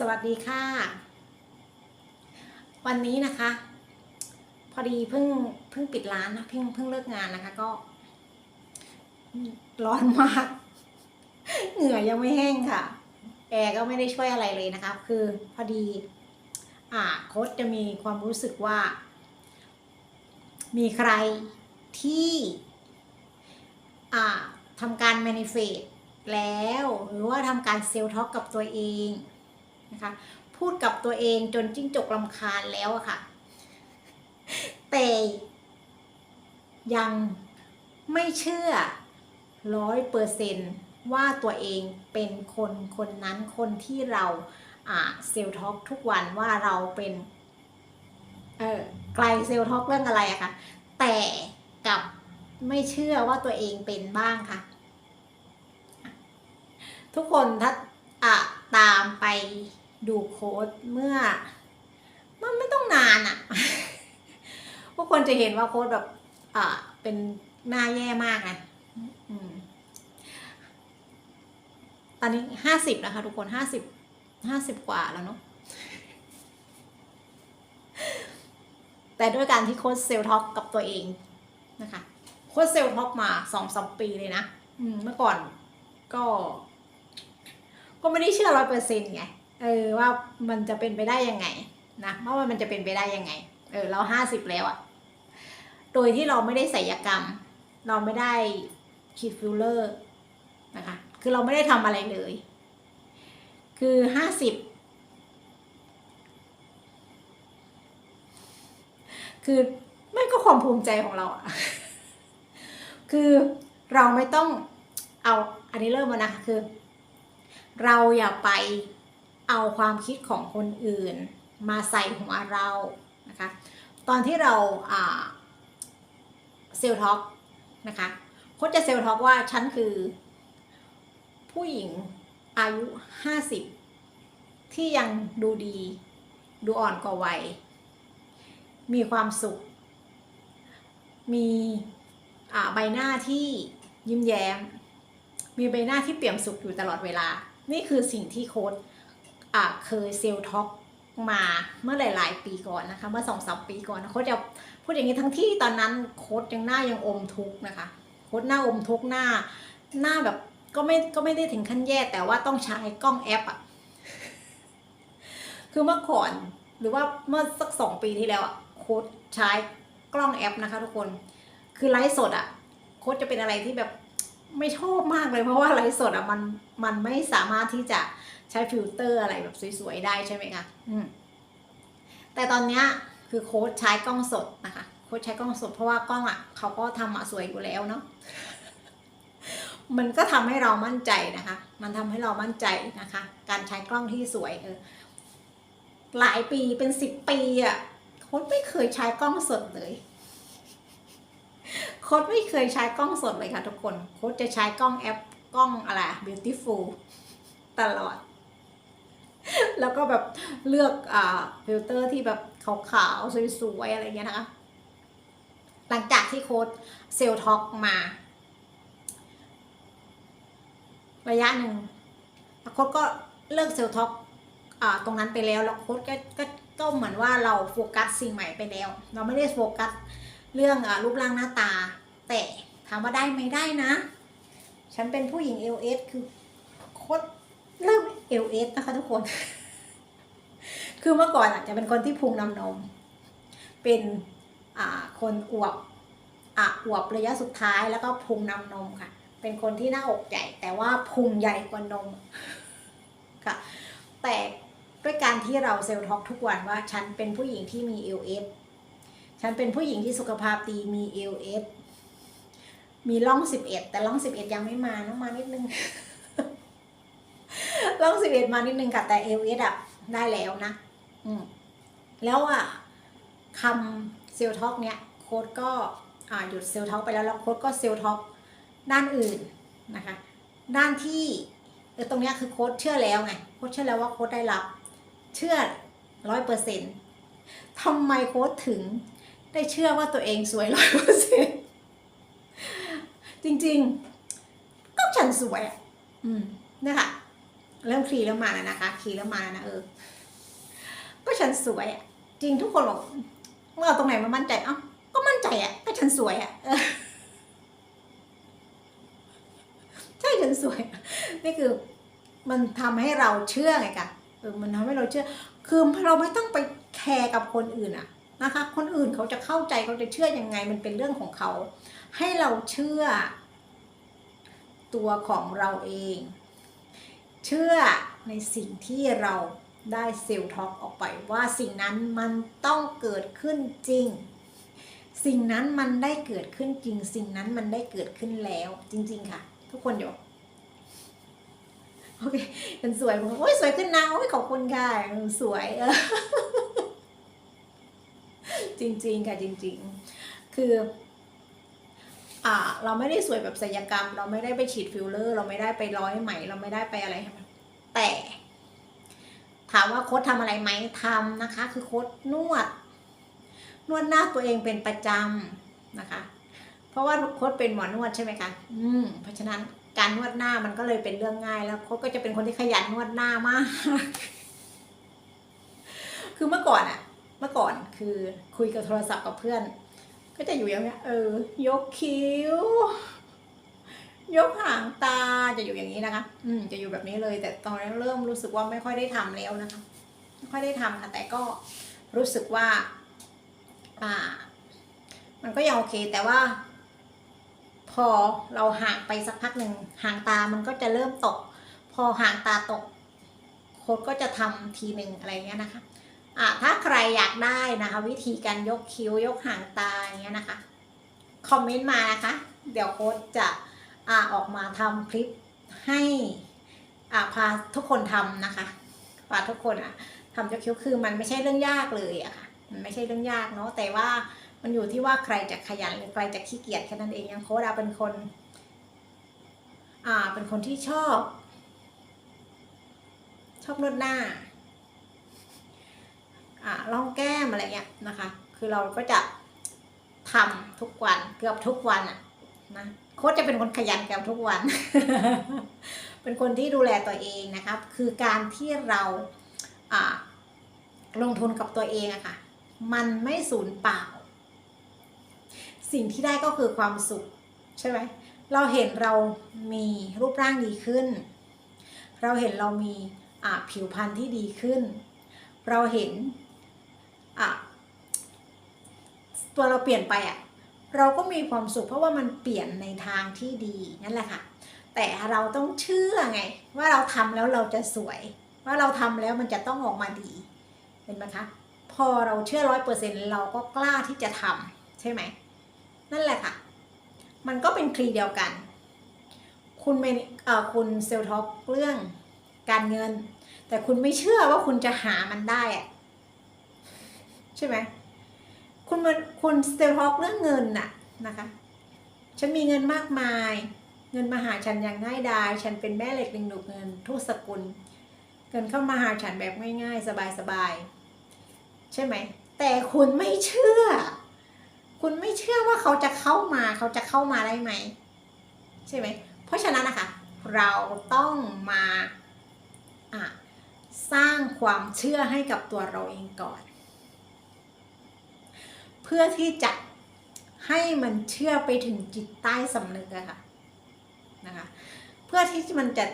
สวัสดีค่ะ วันนี้นะคะ พอดีเพิ่งเพิ่งปิดร้านนะเพิ่งเพิ่งเลิกงานนะคะ ก็ ร้อนมาก เหงื่อยังไม่แห้งค่ะแอร์ก็ไม่ได้ช่วยอะไรเลยนะคะ คือพอดี อ่าโค้ชจะมีความรู้สึกว่า มีใครที่อ่าทำการ manifest แล้วหรือว่าทำการเซลล์ท็อกกับตัวเอง นะคะ พูดกับตัวเองจนจิ้งจกลำคาญแล้วอะค่ะ แต่ยังไม่เชื่อร้อยเปอร์เซนว่าตัวเองเป็นคนคนนั้นคนที่เราเซลท็อกทุกวันว่าเราเป็น เออไกลเซลท็อกเรื่องอะไรอะค่ะแต่กับไม่เชื่อว่าตัวเองเป็นบ้างค่ะ ทุกคนถ้าอะตามไป ดูโค้ดเมื่อ มันไม่ต้องนานอะ่ะพวกคนจะเห็นว่าโค้ดแบบ อ่า เป็นหน้าแย่มากนะตอนนี้ห้าสิบนะคะ ทุกคนห้าสิบห้าสิบกว่าแล้วเนาะแต่ด้วยการที่โค้ดเซลท็อกกับตัวเองนะคะโค้ดเซลท็อกมาสองสามปีเลยนะเมื่อก่อนก็ ก็ไม่ได้เชื่อร้อยเปอร์เซ็นต์ไง เออว่ามันจะเป็นไปได้ยังไงนะว่ามันจะเป็นไปได้ยังไง เออเราห้าสิบแล้วอะโดยที่เราไม่ได้ศัลยกรรม เราไม่ได้ฉีดฟิลเลอร์นะคะคือเราไม่ได้ทำอะไรเลย คือห้าสิบคือไม่ก็ความภูมิใจของเราอะคือเราไม่ต้องเอาอันนี้เริ่มมานะคือ เราอย่าไป เอาความคิดของคนอื่น มาใส่หัวเรานะคะตอนที่เราเซลท็อกนะคะโค้ชจะเซลท็อกว่าฉันคือ ผู้หญิงอายุ 50 ที่ยังดูดี ดูอ่อนกว่าวัย มีความสุข มีใบหน้าที่ยิ้มแย้ม มีใบหน้าที่เปี่ยมสุขอยู่ตลอดเวลา นี่คือสิ่งที่โค้ด เคยเซลท็อกมาเมื่อหลาย ๆ ปีก่อนนะคะเมื่อสองสามปีก่อนโค้ดจะพูดอย่างนี้ทั้งที่ตอนนั้นโค้ดยังหน้ายังอมทุกข์นะคะโค้ดหน้าอมทุกข์หน้า หน้าแบบก็ไม่ก็ไม่ได้ถึงขั้นแย่แต่ว่าต้องใช้กล้องแอปอะคือเมื่อก่อนหรือว่าเมื่อสักสองปีที่แล้วอะโค้ดใช้กล้องแอปนะคะ ทุกคนคือไลฟ์สดอะโค้ดจะเป็นอะไรที่แบบไม่ชอบมากเลยเพราะว่าไลฟ์สดอะมันมันไม่สามารถที่จะ ใช้ฟิลเตอร์อะไรแบบสวยๆได้ใช่ไหมคะอืมแต่ตอนเนี้ยคือโค้ชใช้กล้องสดนะคะ โค้ชใช้กล้องสดเพราะว่ากล้องอะเขาก็ทำมาสวยอยู่แล้วเนาะมันก็ทำให้เรามั่นใจนะคะ มันทำให้เรามั่นใจนะคะ การใช้กล้องที่สวยเออหลายปีเป็นสิบปีอะโค้ชไม่เคยใช้กล้องสดเลย โค้ดไม่เคยใช้กล้องสดเลยค่ะทุกคน โค้ดจะใช้กล้องแอปกล้องอะไร beautiful ตลอด แล้วก็แบบเลือกอ่าฟิลเตอร์ที่แบบขาวๆสวยๆอะไรเงี้ยนะคะ หลังจากที่โค้ดเซลท็อกมา ระยะหนึ่งโค้ดก็เลิกเซลท็อกตรงนั้นไปแล้วแล้วโค้ดก็ก็ก็เหมือนว่าเราโฟกัสสิ่งใหม่ไปแล้ว เราไม่ได้โฟกัสเรื่องอรูปร่างหน้าตา แต่ถามว่าได้ไหมได้นะ ฉันเป็นผู้หญิง LS คือโคตร เริ่ม LS นะคะทุกคน คือเมื่อก่อนอะจะเป็นคนที่พุงนำนม เป็นคนอวบอะอวบระยะสุดท้ายแล้วก็พุงนำนมค่ะ เป็นคนที่หน้าอกใหญ่ แต่ว่าพุงใหญ่กว่านมค่ะ แต่ด้วยการที่เราเซลล์ท็อกทุกวันว่า ฉันเป็นผู้หญิงที่มี LS ฉันเป็นผู้หญิงที่สุขภาพดีมี LS มีร่องสิบเอ็ดแต่ร่องสิบเอ็ดยังไม่มาต้องมานิดนึง ร่องสิบเอ็ดมานิดนึงค่ะ แต่ LS อะได้แล้วนะ อืมแล้วอะคำเซลท็อกเนี้ยโค้ดก็อ่าหยุดเซลท็อกไปแล้วแล้วโค้ดก็เซลท็อกด้านอื่นนะคะ ด้านที่เออตรงเนี้ยคือโค้ดเชื่อแล้วไงโค้ดเชื่อแล้วว่าโค้ดได้รับ เชื่อร้อยเปอร์เซ็นต์ทำไมโค้ดถึงได้เชื่อว่าตัวเองสวยร้อยเปอร์เซ็นต์จริง ๆ ก็ฉันสวยอะ อืมนะคะ เริ่มคลีเริ่มมาแล้วนะคะคลีเริ่มมาแล้วนะเออ ก็ฉันสวยอะจริงทุกคนบอกเมื่อเอาตรงไหนมามั่นใจเอ้าก็มั่นใจอะก็ฉันสวยอะเออใช่ฉันสวย นี่คือ มันทำให้เราเชื่อไงคะเออมันทำให้เราเชื่อ คือเราไม่ต้องไปแคร์กับคนอื่นอะนะคะ คนอื่นเขาจะเข้าใจเขาจะเชื่อยังไง มันเป็นเรื่องของเขา ให้เราเชื่อ ตัวของเราเอง เชื่อในสิ่งที่เราได้เซลล์ท็อกออกไปว่าสิ่งนั้นมันต้องเกิดขึ้นจริง สิ่งนั้นมันได้เกิดขึ้นจริง สิ่งนั้นมันได้เกิดขึ้นแล้ว จริง ๆ ค่ะ ทุกคนเดี๋ยวโอเคเป็นสวยผมโอ้ยสวยขึ้นนะโอ้ยขอบคุณค่ะสวยเออจริง ๆ ค่ะจริง ๆ คือ เราไม่ได้สวยแบบศัลยกรรม เราไม่ได้ไปฉีดฟิลเลอร์ เราไม่ได้ไปร้อยไหม เราไม่ได้ไปอะไรแต่ ถามว่าโค้ดทำอะไรไหมทำนะคะ คือโค้ดนวด นวดหน้าตัวเองเป็นประจำนะคะ เพราะว่าโค้ดเป็นหมอนวดใช่ไหมคะอืมเพราะฉะนั้นการนวดหน้ามันก็เลยเป็นเรื่องง่ายแล้วโค้ดก็จะเป็นคนที่ขยันนวดหน้ามาก คือเมื่อก่อนอะเมื่อก่อนคือคุยกับโทรศัพท์กับเพื่อน ก็จะอยู่อย่างเงี้ยเออ ยกคิ้ว ยกหางตาจะอยู่อย่างนี้นะคะ อืมจะอยู่แบบนี้เลย แต่ตอนนี้เริ่มรู้สึกว่าไม่ค่อยได้ทำแล้วนะคะ ไม่ค่อยได้ทำค่ะ แต่ก็รู้สึกว่า อ่า มันก็ยังโอเค แต่ว่า พอเราห่างไปสักพักหนึ่งห่างตามันก็จะเริ่มตก พอห่างตาตกโค้ดก็จะทำทีหนึ่งอะไรเงี้ยนะคะ ถ้าใครอยากได้นะคะ วิธีการยกคิ้วยกหางตาอย่างเงี้ยนะคะ คอมเมนต์มานะคะ เดี๋ยวโค้ดจะอ่าออกมาทำคลิปให้อ่าพาทุกคนทำนะคะพาทุกคนอะทำยกคิ้วคือมันไม่ใช่เรื่องยากเลยอะค่ะ มันไม่ใช่เรื่องยากเนาะแต่ว่ามันอยู่ที่ว่าใครจะขยันหรือใครจะขี้เกียจแค่นั้นเองอยังโค้ดอะเป็นคน อ่าเป็นคนที่ชอบ ชอบนวดหน้า ร่องแก้มอะไรเงี้ยนะคะ คือเราก็จะทำทุกวันเกือบทุกวันอะนะโค้ชจะเป็นคนขยันเกือบทุกวัน เป็นคนที่ดูแลตัวเองนะครับคือการที่เราลงทุนกับตัวเองอะค่ะ มันไม่สูญเปล่า สิ่งที่ได้ก็คือความสุขใช่ไหมเราเห็นเรามีรูปร่างดีขึ้น เราเห็นเรามีผิวพรรณที่ดีขึ้น เราเห็น อะตัวเราเปลี่ยนไปอะเราก็มีความสุขเพราะว่ามันเปลี่ยนในทางที่ดีนั่นแหละค่ะ แต่เราต้องเชื่อไง ว่าเราทำแล้วเราจะสวย ว่าเราทำแล้วมันจะต้องออกมาดีเห็นไหมคะ พอเราเชื่อร้อยเปอร์เซ็นเราก็กล้าที่จะทำใช่ไหมนั่นแหละค่ะ มันก็เป็นคลีเดียวกัน คุณเมนเอ่อคุณเซลท็อกเรื่องการเงิน แต่คุณไม่เชื่อว่าคุณจะหามันได้อะ ใช่ไหมคุณมันคุณสเตลท็อกเรื่องเงินน่ะนะคะ ฉันมีเงินมากมาย เงินมาหาฉันอย่างง่ายดาย ฉันเป็นแม่เหล็กดึงดูดเงินทุกสกุล เงินเข้ามาหาฉันแบบง่ายๆ สบายๆ ใช่ไหม แต่คุณไม่เชื่อ คุณไม่เชื่อว่าเขาจะเข้ามา เขาจะเข้ามาได้ไหม ใช่ไหม เพราะฉะนั้นนะคะ เราต้องมาสร้างความเชื่อให้กับตัวเราเองก่อน เพื่อที่จะให้มันเชื่อไปถึงจิตใต้สำนึกอะค่ะนะคะเพื่อที่มันจะ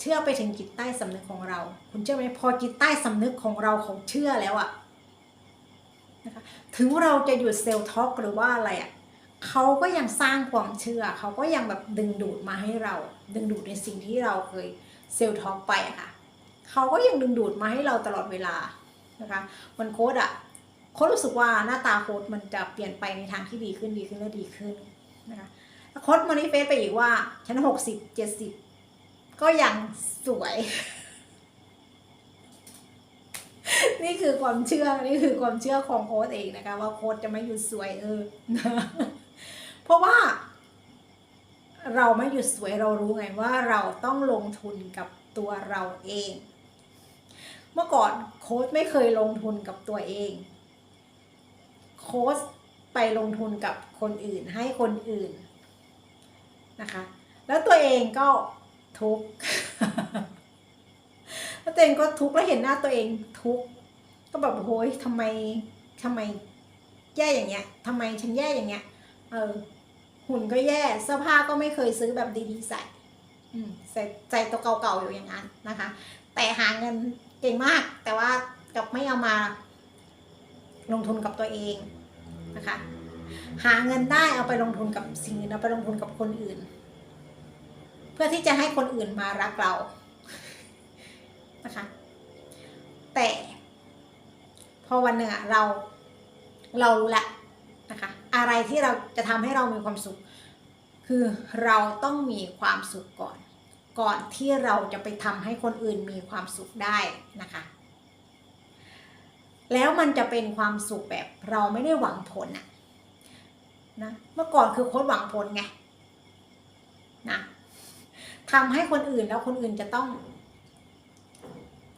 เชื่อไปถึงจิตใต้สำนึกของเรา คุณเชื่อไหมพอจิตใต้สำนึกของเราเขาเชื่อแล้วอะนะคะถึงเราจะหยุดเซลล์ท็อกหรือว่าอะไรอะเขาก็ยังสร้างความเชื่อ เขาก็ยังแบบดึงดูดมาให้เรา ดึงดูดในสิ่งที่เราเคยเซลล์ท็อกไปอะค่ะเขาก็ยังดึงดูดมาให้เราตลอดเวลานะคะมันโค้ดอะ โค้ดรู้สึกว่าหน้าตาโค้ดมันจะเปลี่ยนไปในทางที่ดีขึ้นดีขึ้นและดีขึ้นนะคะโค้ดมานิเฟสไปอีกว่าฉันหกสิบเจ็ดสิบก็ยังสวย นี่คือความเชื่อนี่คือความเชื่อของโค้ดเองนะคะ ว่าโค้ดจะไม่หยุดสวยเออเพราะว่า เราไม่หยุดสวยเรารู้ไงว่าเราต้องลงทุนกับตัวเราเอง เมื่อก่อนโค้ดไม่เคยลงทุนกับตัวเอง โค้ชไปลงทุนกับคนอื่นให้คนอื่นนะคะ แล้วตัวเองก็ทุกข์แล้วตัวเองก็ทุกข์แล้วเห็นหน้าตัวเองทุกข์ก็แบบโอ้ยทำไมทำไมแย่อย่างเงี้ยทำไมฉันแย่อย่างเงี้ยเออหุ่นก็แย่เสื้อผ้าก็ไม่เคยซื้อแบบดีๆใส่อืมใส่ใจตัวเก่าๆอยู่อย่างนั้นนะคะ แต่หาเงินเก่งมากแต่ว่ากลับไม่เอามา ลงทุนกับตัวเองนะคะ หาเงินได้เอาไปลงทุนกับสิ่งอื่นเอาไปลงทุนกับคนอื่น เพื่อที่จะให้คนอื่นมารักเรานะคะ แต่พอวันหนึ่งอะเราเรารู้ละนะคะ อะไรที่เราจะทำให้เรามีความสุข คือเราต้องมีความสุขก่อน ก่อนที่เราจะไปทำให้คนอื่นมีความสุขได้นะคะ แล้วมันจะเป็นความสุขแบบเราไม่ได้หวังผลอะนะเมื่อก่อนคือโค้ดหวังผลไงนะทำให้คนอื่นแล้วคนอื่นจะต้อง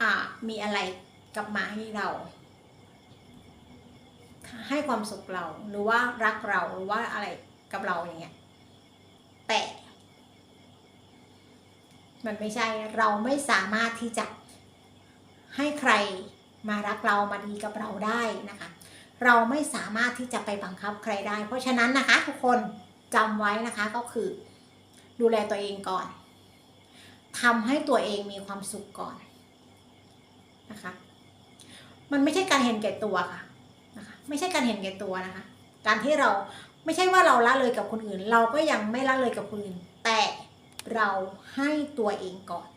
อ่ามีอะไรกลับมาให้เรา ให้ความสุขเราหรือว่ารักเราหรือว่าอะไรกับเราอย่างเงี้ยแต่มันไม่ใช่เราไม่สามารถที่จะให้ใคร มารักเรามาดีกับเราได้นะคะ เราไม่สามารถที่จะไปบังคับใครได้ เพราะฉะนั้นนะคะทุกคนจำไว้นะคะก็คือ ดูแลตัวเองก่อนทำให้ตัวเองมีความสุขก่อนนะคะ มันไม่ใช่การเห็นแก่ตัวค่ะนะคะ ไม่ใช่การเห็นแก่ตัวนะคะ การที่เราไม่ใช่ว่าเราละเลยกับคนอื่น เราก็ยังไม่ละเลยกับคนอื่น แต่เราให้ตัวเองก่อน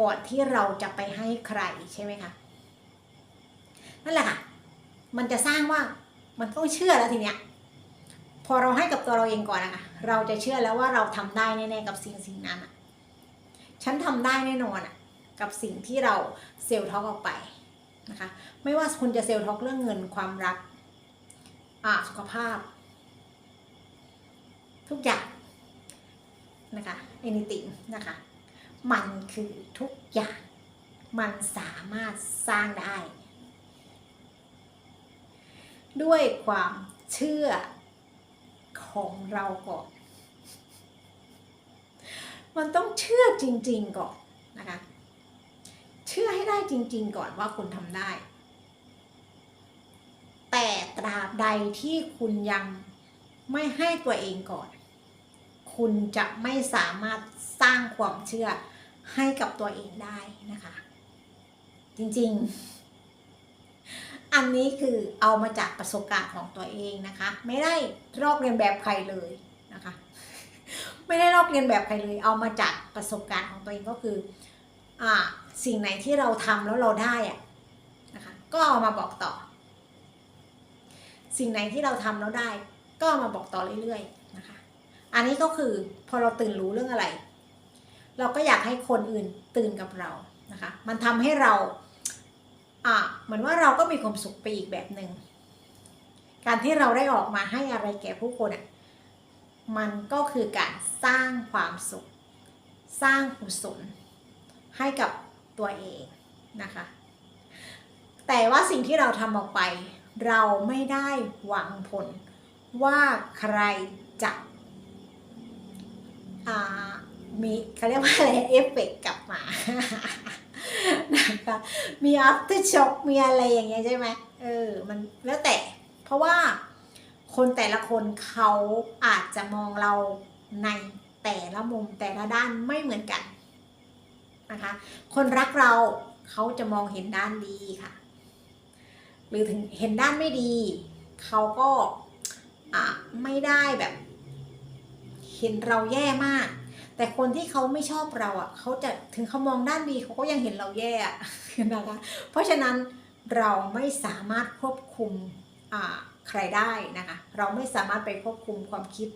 ก่อนที่เราจะไปให้ใครใช่ไหมคะ นั่นแหละค่ะ มันจะสร้างว่ามันต้องเชื่อแล้วทีเนี้ย พอเราให้กับตัวเราเองก่อนนะคะเราจะเชื่อแล้วว่าเราทำได้แน่ๆกับสิ่งสิ่งนั้นอะ ฉันทำได้แน่นอนอะ กับสิ่งที่เราเซลล์ท็อกออกไปนะคะ ไม่ว่าคุณจะเซลล์ท็อกเรื่องเงินความรักอ่าสุขภาพ ทุกอย่างนะคะ anything นะคะ มันคือทุกอย่าง มันสามารถสร้างได้ ด้วยความเชื่อของเราก่อน มันต้องเชื่อจริง ๆก่อนนะคะ เชื่อให้ได้จริง ๆ ก่อนว่าคุณทำได้ แต่ตราบใดที่คุณยังไม่ให้ตัวเองก่อน คุณจะไม่สามารถสร้างความเชื่อให้กับตัวเองได้นะคะ จริง ๆ อันนี้คือเอามาจากประสบการณ์ของตัวเองนะคะ ไม่ได้ลอกเรียนแบบใครเลยนะคะ ไม่ได้ลอกเรียนแบบใครเลย เอามาจากประสบการณ์ของตัวเองก็คืออ่าสิ่งไหนที่เราทำแล้วเราได้อะนะคะ ก็เอามาบอกต่อ สิ่งไหนที่เราทำแล้วได้ ก็ามาบอกต่อเรื่อยๆนะคะ อันนี้ก็คือพอเราตื่นรู้เรื่องอะไร เราก็อยากให้คนอื่นตื่นกับเรานะคะ มันทำให้เรา อะเหมือนว่าเราก็มีความสุขไปอีกแบบหนึ่งการที่เราได้ออกมาให้อะไรแก่ผู้คนอะมันก็คือการสร้างความสุข สร้างกุศลให้กับตัวเองนะคะ แต่ว่าสิ่งที่เราทำออกไป เราไม่ได้หวังผลว่าใครจะมีเขาเรียกว่าอะไรเอฟเฟกต์กลับมาะมี after shock มีอะไรอย่างเงี้ยใช่ไหมเออมันแล้วแต่ เพราะว่าคนแต่ละคนเขาอาจจะมองเราในแต่ละมุมแต่ละด้านไม่เหมือนกันนะคะคนรักเราเขาจะมองเห็นด้านดีค่ะ หรือถึงเห็นด้านไม่ดี เขาก็อะไม่ได้แบบ เห็นเราแย่มาก แต่คนที่เขาไม่ชอบเราอะเขาจะถึงเขามองด้านดีเขาก็ยังเห็นเราแย่นะคะเพราะฉะนั้นเราไม่สามารถควบคุมอ่าใครได้นะคะเราไม่สามารถไปควบคุมความคิด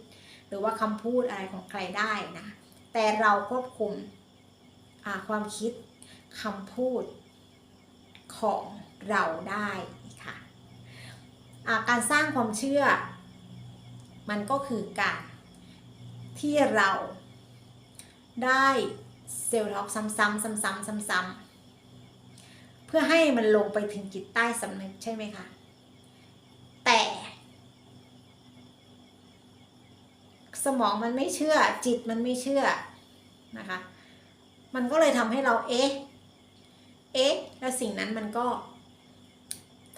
หรือว่าคำพูดอะไรของใครได้นะแต่เราควบคุมอ่าความคิดคำพูดของเราได้ค่ะอ่าการสร้างความเชื่อ มันก็คือการที่เรา ได้เซลล์ท็อกซ้ำๆซ้ำๆซ้ำๆเพื่อให้มันลงไปถึงจิตใต้สำนึกใช่ไหมคะ แต่สมองมันไม่เชื่อจิตมันไม่เชื่อนะคะ มันก็เลยทำให้เราเอ๊ะ เอ๊ะ แล้วสิ่งนั้นมันก็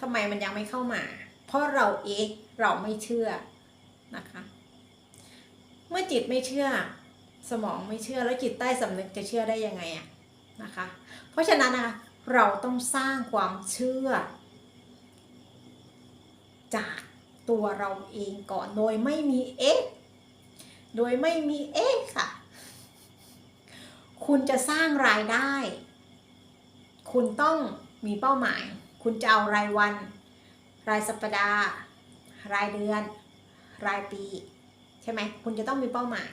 ทำไมมันยังไม่เข้ามา เพราะเราเอ๊ะ เราไม่เชื่อนะคะ เมื่อจิตไม่เชื่อ สมองไม่เชื่อแล้วจิตใต้สำนึกจะเชื่อได้ยังไงอะนะคะ เพราะฉะนั้นนะคะเราต้องสร้างความเชื่อ จากตัวเราเองก่อนโดยไม่มีเอ๊ะโดยไม่มีเอ๊ะค่ะ คุณจะสร้างรายได้ คุณต้องมีเป้าหมาย คุณจะเอารายวัน รายสัปดาห์ รายเดือน รายปี ใช่ไหม คุณจะต้องมีเป้าหมาย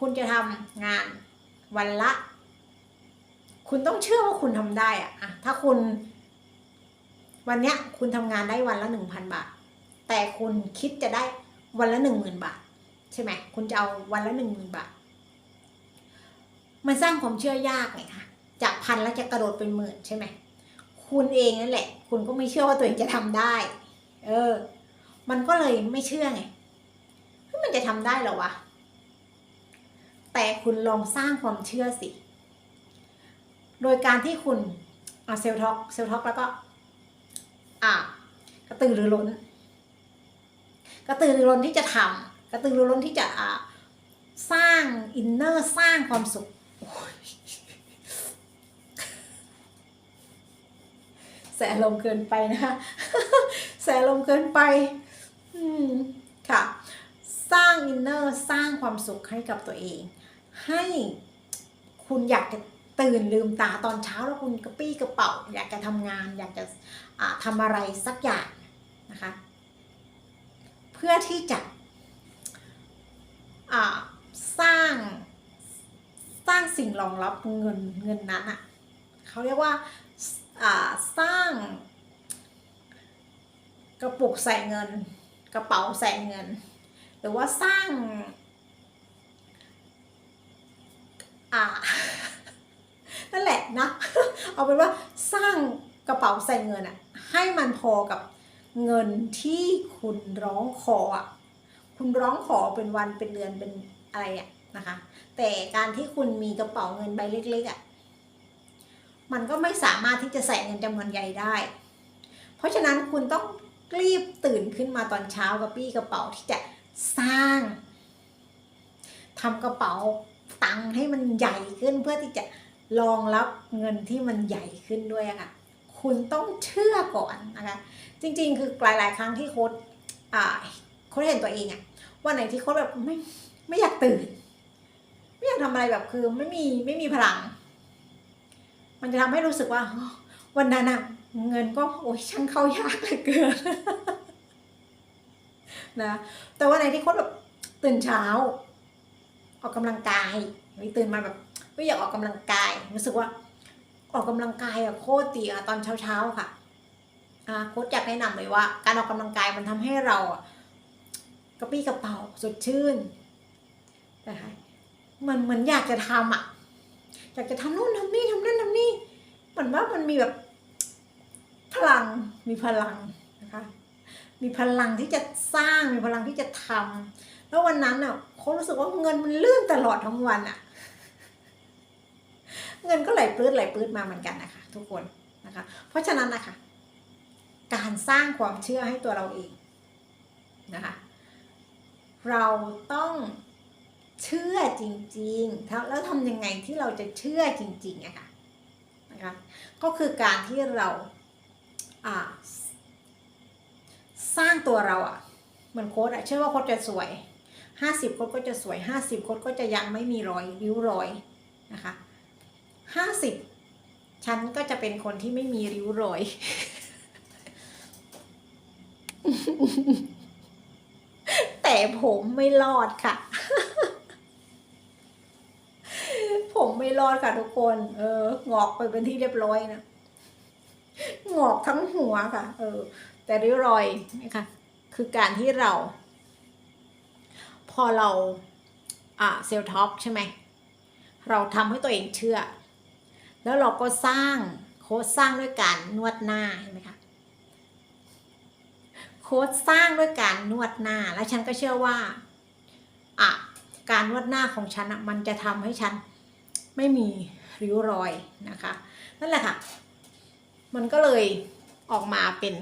คุณจะทำงานวันละ คุณต้องเชื่อว่าคุณทำได้อะอะถ้าคุณ วันเนี้ยคุณทำงานได้วันละหนึ่งพันบาท แต่คุณคิดจะได้วันละหนึ่งหมื่นบาท ใช่ไหมคุณจะเอาวันละหนึ่งหมื่นบาท มันสร้างความเชื่อยากไงคะจากพันแล้วจะกระโดดเป็นหมื่นใช่ไหมคุณเองนั่นแหละ คุณก็ไม่เชื่อว่าตัวเองจะทำได้ เออ มันก็เลยไม่เชื่อไงมันจะทำได้หรอวะ แต่คุณลองสร้างความเชื่อสิ โดยการที่คุณอะเซลท็อกเซลท็อกแล้วก็ อะกระตือรือร้น กระตือรือร้นที่จะทำกระตือรือร้นที่จะอะสร้างอินเนอร์สร้างความสุขโอ้ยแสอารมเกินไปนะคะแสอารมเกินไปอืมค่ะ สร้างอินเนอร์สร้างความสุขให้กับตัวเอง ให้คุณอยากจะตื่นลืมตาตอนเช้าแล้วคุณกระปี้กระเป๋า อยากจะทำงาน อยากจะอ่าทำอะไรสักอย่างนะคะ เพื่อที่จะสร้างสร้างสิ่งรองรับเงินเงินนั้นอะ่ะเขาเรียกว่าสร้าง กระปุกใส่เงิน กระเป๋าใส่เงิน หรือว่าสร้าง อ่านั่นแหละนะ เอาเป็นว่าสร้างกระเป๋าใส่เงินอะให้มันพอกับเงินที่คุณร้องขออะคุณร้องขอเป็นวันเป็นเดือนเป็นอะไรอะนะคะ แต่การที่คุณมีกระเป๋าเงินใบเล็กๆอะมันก็ไม่สามารถที่จะใส่เงินจำนวนใหญ่ได้ เพราะฉะนั้นคุณต้องรีบตื่นขึ้นมาตอนเช้ากับปี้กระเป๋าที่จะสร้างทำกระเป๋า ตังค์ให้มันใหญ่ขึ้นเพื่อที่จะรองรับเงินที่มันใหญ่ขึ้นด้วยค่ะ คุณต้องเชื่อก่อนนะคะ จริงๆ คือหลายๆ ครั้งที่โค้ดอ่าโค้ดเห็นตัวเองอะวันไหนที่โค้ดแบบไม่ไม่อยากตื่น ไม่อยากทำอะไรแบบคือไม่มีไม่มีพลัง มันจะทำให้รู้สึกว่า วันนั้นอะเงินก็โอ้ยช่างเข้ายากเหลือเกินนะแต่วันไหนที่โค้ดแบบตื่นเช้า ออกกำลังกายไม่ตื่นมาแบบไม่อยากออกกำลังกาย รู้สึกว่า ออกกำลังกายอะโคตรดีอะตอนเช้าๆค่ะอ่าโค้ชอยากแนะนำเลยว่า การออกกำลังกายมันทำให้เราอะกระปี้กระเป๋าสดชื่นนะคะมันเหมือนอยากจะทำอะอยากจะทำนู่นทำนี่ทำนั่นทำนี่เหมือนว่ามันมีแบบพลังมีพลังนะคะมีพลังที่จะสร้างมีพลังที่จะทำ แล้ววันนั้นอะเขารู้สึกว่าเงินมันลื่นตลอดทั้งวันอะ เงินก็ไหลปลื้ดไหลปลื้ดมาเหมือนกันนะคะทุกคนนะคะ เพราะฉะนั้นนะคะ การสร้างความเชื่อให้ตัวเราเองนะคะ เราต้องเชื่อจริงๆ แล้วทำยังไงที่เราจะเชื่อจริงๆอะค่ะนะคะก็คือการที่เราอ่าสร้างตัวเราอะเหมือนโค้ดอะเชื่อว่าโค้ดจะสวย ห้าสิบคดก็จะสวยห้าสิบคดก็จะยังไม่มีรอยริ้วรอยนะคะห้าสิบฉันก็จะเป็นคนที่ไม่มีริ้วรอย แต่ผมไม่รอดค่ะ ผมไม่รอดค่ะทุกคน เออ งอกไปเป็นที่เรียบร้อยนะ งอกทั้งหัวค่ะ เออ แต่ริ้วรอยนะคะ คือการที่เรา พอเราอ่าเซลท็อกใช่ไหมเราทำให้ตัวเองเชื่อ แล้วเราก็สร้างโค้ดสร้างด้วยการนวดหน้าเห็นไหมคะโค้ดสร้างด้วยการนวดหน้าแล้วฉันก็เชื่อว่าอะการนวดหน้าของฉันอะมันจะทำให้ฉันไม่มีริ้วรอยนะคะนั่นแหละค่ะ มันก็เลยออกมาเป็น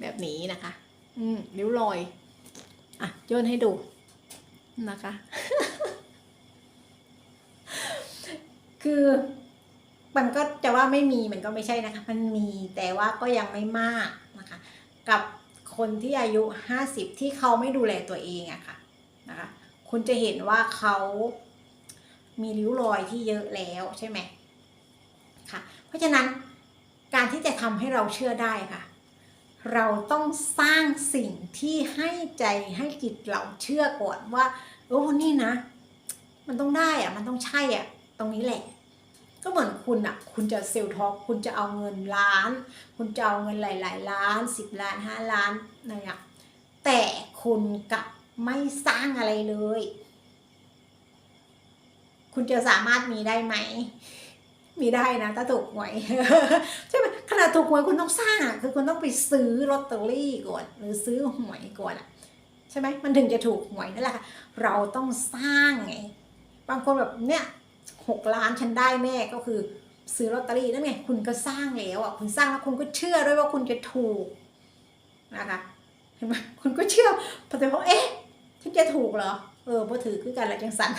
แบบนี้นะคะ อืมริ้วรอย อะโยนให้ดู นะคะ คือมันก็จะว่าไม่มีมันก็ไม่ใช่นะคะ มันมีแต่ว่าก็ยังไม่มากนะคะ กับคนที่อายุห้าสิบที่เขาไม่ดูแลตัวเองอะค่ะนะคะคุณจะเห็นว่าเขามีริ้วรอยที่เยอะแล้วใช่ไหมค่ะ เพราะฉะนั้นการที่จะทำให้เราเชื่อได้ค่ะ เราต้องสร้างสิ่งที่ให้ใจให้จิตเราเชื่อก่อนว่าโอ้นี่นะ มันต้องได้อะมันต้องใช่อะตรงนี้แหละ ก็เหมือนคุณอะคุณจะเซลล์ท็อกคุณจะเอาเงินล้าน คุณจะเอาเงินหลาย ๆ ล้านสิบล้านห้าล้านอะไรอะแต่คุณกลับไม่สร้างอะไรเลย คุณจะสามารถมีได้ไหม มีได้นะถ้าถูกหวยใช่ไหมขนาดถูกหวยคุณต้องสร้างอะคือคุณต้องไปซื้อลอตเตอรี่ก่อน หรือซื้อหวยก่อนอะใช่ไหมมันถึงจะถูกหวยนั่นแหละค่ะเราต้องสร้างไง บางคนแบบเนี่ยหกล้านฉันได้แน่ก็คือซื้อลอตเตอรี่นั่นไงคุณก็สร้างแล้วอะคุณสร้างแล้วคุณก็เชื่อด้วยว่าคุณจะถูกนะคะเห็นไหมคุณก็เชื่อพอแต่พอเอ๊ะฉันจะถูกเหรอเออพอถือคือกันแหละจังสัน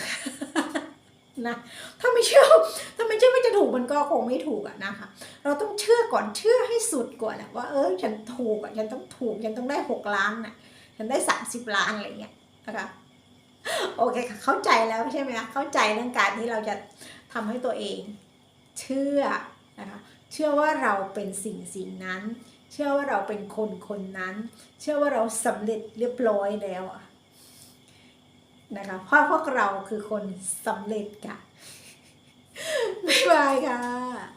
นะถ้าไม่เชื่อถ้าไม่เชื่อว่าจะถูกมันก็คงไม่ถูกอะนะคะ เราต้องเชื่อก่อนเชื่อให้สุดก่อนอะว่าเออฉันถูกอะฉันต้องถูกฉันต้องได้หกล้านอะฉันได้สามสิบล้านอะไรเงี้ยนะคะโอเคค่ะเข้าใจแล้วใช่ไหมคะเข้าใจเรื่องการที่เราจะทำให้ตัวเอง เชื่อนะคะเชื่อว่าเราเป็นสิ่งสิ่งนั้น เชื่อว่าเราเป็นคนคนนั้น เชื่อว่าเราสำเร็จเรียบร้อยแล้วอะ นะคะเพราะพวกเราคือคนสำเร็จค่ะ บ๊ายบายค่ะ